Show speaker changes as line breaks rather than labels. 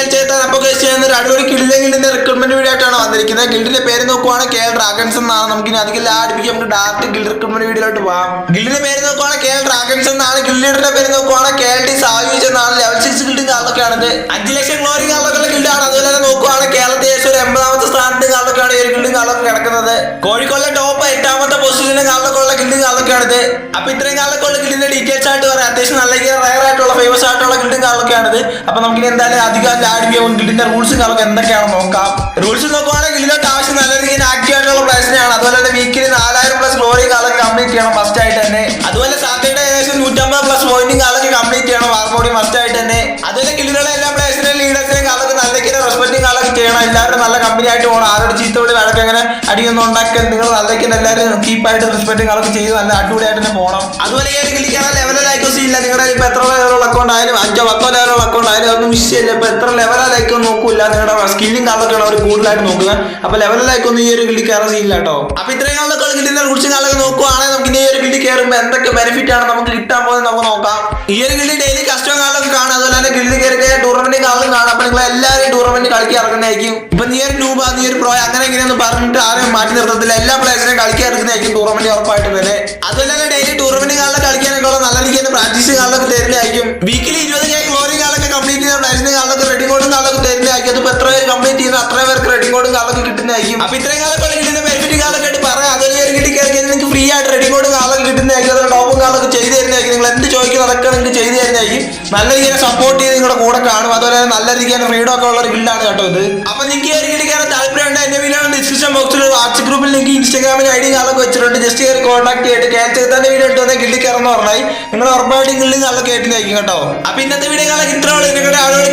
അഞ്ച് ചേട്ടൻ അപ്പൊ കേസ് ഒരു അടിപൊളി ഗിൽഡിലെ ഗിൽഡിന്റെ റിക്രൂട്ട്മെന്റ് വീഡിയോ ആയിട്ടാണ് വന്നിരിക്കുന്നത്. ഗിൽഡിന്റെ പേര് നോക്കുവാണ് കെ എൽ ഡ്രാഗൺസ് എന്നാണ്. നമുക്ക് ഇനി അധികം ലാടിപ്പിക്കും നമുക്ക് ഡയറക്റ്റ് ഗിൽഡ് റിക്രൂട്ട്മെന്റ് വീഡിയോയിലോട്ട് പോകാം. ഗിൽഡിന്റെ പേര് നോക്കുവാണ് കെ എൽ ഡ്രാഗൺസ് എന്നാണ്. ഗിൽഡ് ലീഡറിന്റെ പേര് നോക്കുവാണ് കെ എൽ ടി സായുജ് എന്നാണ്. ലെവൽ സിക്സ് ഗിൽഡിംഗ് കാർഡൊക്കെയാണിത്. അഞ്ച് ലക്ഷം ഗ്ലോറി കാർഡൊക്കെ ഗിൽഡാണ് അതുപോലെ തന്നെ നോക്കുവാണ് കേരളത്തിൽ ഏകദേശം എൺപതാമത്തെ സ്ഥാനത്ത് കാർഡൊക്കെയാണ് ഈ ഗിൽഡിംഗ് കാർഡൊക്കെ കിടക്കുന്നത്. കോഴിക്കോടിലെ ടോപ്പ് എട്ടാമത്തെ പൊസിഷനിലെ കാർഡൊക്കെ ഉള്ള ഗിൽഡിംഗ് കാർഡൊക്കെയാണിത്. അപ്പൊ ഇത്രയും കാർഡൊക്കെ ഉള്ള ഗിൽഡിന്റെ ഡീറ്റെയിൽസ് ആയിട്ട് പറയാം. അപ്പൊ നമുക്കിനി എന്തായാലും അധികം ലാഡ് ചെയ്യാൻ ഗിൽഡിന്റെ റൂൾസും നമുക്ക് എന്തൊക്കെയാണെന്ന് നോക്കാം. റൂൾസ് നോക്കുവാണെങ്കിൽ ഗിൽഡിലോട്ട് ആവശ്യം നല്ല രീതിയിൽ ആക്റ്റീവ് ആയിട്ടുള്ള അതുപോലെ തന്നെ വീക്കിലി നാലായിരം പ്ലസ് ഗ്ലോറി കാലൊക്കെ കംപ്ലീറ്റ് ചെയ്യണം ഫസ്റ്റ് ആയിട്ട് തന്നെ. അതുപോലെ സാറ്റർഡേ ഏകദേശം നൂറ്റമ്പത് പ്ലസ് പോയിന്റും കാലൊക്കെ കംപ്ലീറ്റ് ചെയ്യണം വാർമോഡി ഫസ്റ്റ് ആയിട്ട് തന്നെ. അതുപോലെ ഗിൽഡിലുള്ള എല്ലാ പ്ലേസിനെയും ലീഡേഴ്സിനെയും കാലൊക്കെ നല്ല റെസ്പെക്റ്റും കാലൊക്കെ ചെയ്യണം. എല്ലാവരും നല്ല കമ്പനി ആയിട്ട് പോകണം ആരോട് ചീത്ത വിളി വഴക്ക് അങ്ങനെ അടിയൊന്നും ഉണ്ടാക്കാൻ നിങ്ങൾ നല്ലതൊക്കെ എല്ലാവരും കീപ്പായിട്ട് റെസ്പെക്റ്റും കാലൊക്കെ ചെയ്ത് നല്ല അടിപൊളിയായിട്ട് തന്നെ പോകണം അതുപോലെ ഈ ഗില്ലിക്കാണ് ലെവലിലായിക്കോ ഇല്ല. നിങ്ങളുടെ ഇപ്പൊ എത്ര അക്കൗണ്ട് ആയാലും അഞ്ചോ പത്തോ ലെവലുള്ള അക്കൗണ്ട് ആയാലും മിസ് വിഷയമില്ല ഇപ്പൊ എത്ര ലെവലിലായിക്കോ നോക്കൂല നിങ്ങളുടെ സ്കില്ലും കാർഡൊക്കെയാണ് അവർ കൂടുതലായിട്ട് നോക്കുക അപ്പൊ ലെവലിലായിക്കൊന്നും ഈ ഒരു കിട്ടി കയറാൻ സീനില്ല കേട്ടോ. അപ്പൊ ഇത്രയും കാലൊക്കെ കിട്ടുന്ന കുറിച്ച് കാലൊക്കെ നോക്കുവാണെങ്കിൽ നമുക്ക് ഇനി ഈ ഒരു കിട്ടി കയറുമ്പോൾ എന്തൊക്കെ ബെനിഫിറ്റ് ആണ് നമുക്ക് കിട്ടാൻ പോകുന്നത് നമുക്ക് നോക്കാം. ഈ ഒരു കിട്ടി ഡെയിലി കസ്റ്റമർ കാലൊക്കെ കാണാം. അതുപോലെ തന്നെ ഗില്ലി കയറി ടൂർണമെന്റ് കാലം കാണാം. അപ്പൊ നിങ്ങൾ എല്ലാവരും ടൂർണമെന്റ് കളിക്കാൻ ഇറങ്ങുന്നതായിരിക്കും. ഇപ്പൊ നീ ഒരു രൂപ നീ ഒരു പ്രോ അങ്ങനെ ഇങ്ങനെയൊന്നും പറഞ്ഞിട്ട് ആരെയും മാറ്റി നിർത്തത്തില്ല. എല്ലാ പ്ലേസിനെയും കളിക്കാൻ ഇറങ്ങുന്നതായിരിക്കും ടൂർണമെന്റ് ഉറപ്പായിട്ട് തന്നെ. അതുപോലെ തന്നെ ഡെയിലി ടൂർണമെന്റ് കാലം കളിക്കാനൊക്കെ നല്ല രീതിയിൽ പ്രാക്ടീസ് കാളിലൊക്കെ തരുന്നതായിരിക്കും വീക്കിലി ഇരുപത് കെ ഗ്ലോറി കാളൊക്കെ കംപ്ലീറ്റ് ചെയ്യുന്ന പ്ലേസിന് കാളിലൊക്കെ റെഡി കോഡും കാളൊക്കെ തരുന്നതായിരിക്കും അതിപ്പോ എത്ര പേര് കംപ്ലീറ്റ് ചെയ്യുന്ന അത്ര പേർക്ക് റെഡി കോഡും കാളൊക്കെ കിട്ടുന്നതായിരിക്കും അപ്പൊ ഇത്രയും കാലൊക്കെ കിട്ടുന്ന ബെനിഫിറ്റ് കാലൊക്കെ ആയിട്ട് പറയാം. അതൊരു പേര് കിട്ടി കയറി നിങ്ങൾക്ക് ഫ്രീ ആയിട്ട് റെഡി കോഡും കാളൊക്കെ കിട്ടുന്നതായിരിക്കും അതുപോലെ ടോപ്പും കാളൊക്കെ ചെയ്ത് തരുന്നതായിരിക്കും നിങ്ങൾ എന്ത് ചോദിക്കുന്നത് അതൊക്കെ നിങ്ങൾക്ക് ചെയ്ത് തരുന്നതായിരിക്കും നല്ല രീതിയിൽ സപ്പോർട്ട് ചെയ്ത് നിങ്ങളുടെ കൂടെ കാണും. അതുപോലെ നല്ല രീതിയിൽ ഫ്രീഡം ഒക്കെ ഉള്ള ഒരു ഗിൽഡാണ് കേട്ടോ ഇത്. അപ്പൊ നിങ്ങൾക്ക് ഈ ഒരു ഗിൽഡ് താല്പര്യം താല്പര്യമുണ്ട്? എന്റെ വീഡിയോ ഡിസ്ക്രിപ്ഷൻ ബോക്സിൽ ഗ്രൂപ്പിൽ ലിങ്ക് ഇൻസ്റ്റാഗ്രാമിൽ ഐ ഡി കാലൊക്കെ വെച്ചിട്ടുണ്ട്. ജസ്റ്റ് കയറി കോൺടാക്ട് ചെയ്തിട്ട് കേൾച്ചെത്താന്റെ വീഡിയോ ഇട്ട് വന്നാൽ ഗില്ലി കയറുന്ന പറഞ്ഞായി. നിങ്ങൾ ഉറപ്പായിട്ടും ഗിൽഡിൽ നല്ല കേട്ടിട്ടായിരിക്കും കേട്ടോ. അപ്പൊ ഇന്നത്തെ വീഡിയോ കാലം ഇത്ര ഉള്ളൂ. വീഡിയോ ആളുകൾ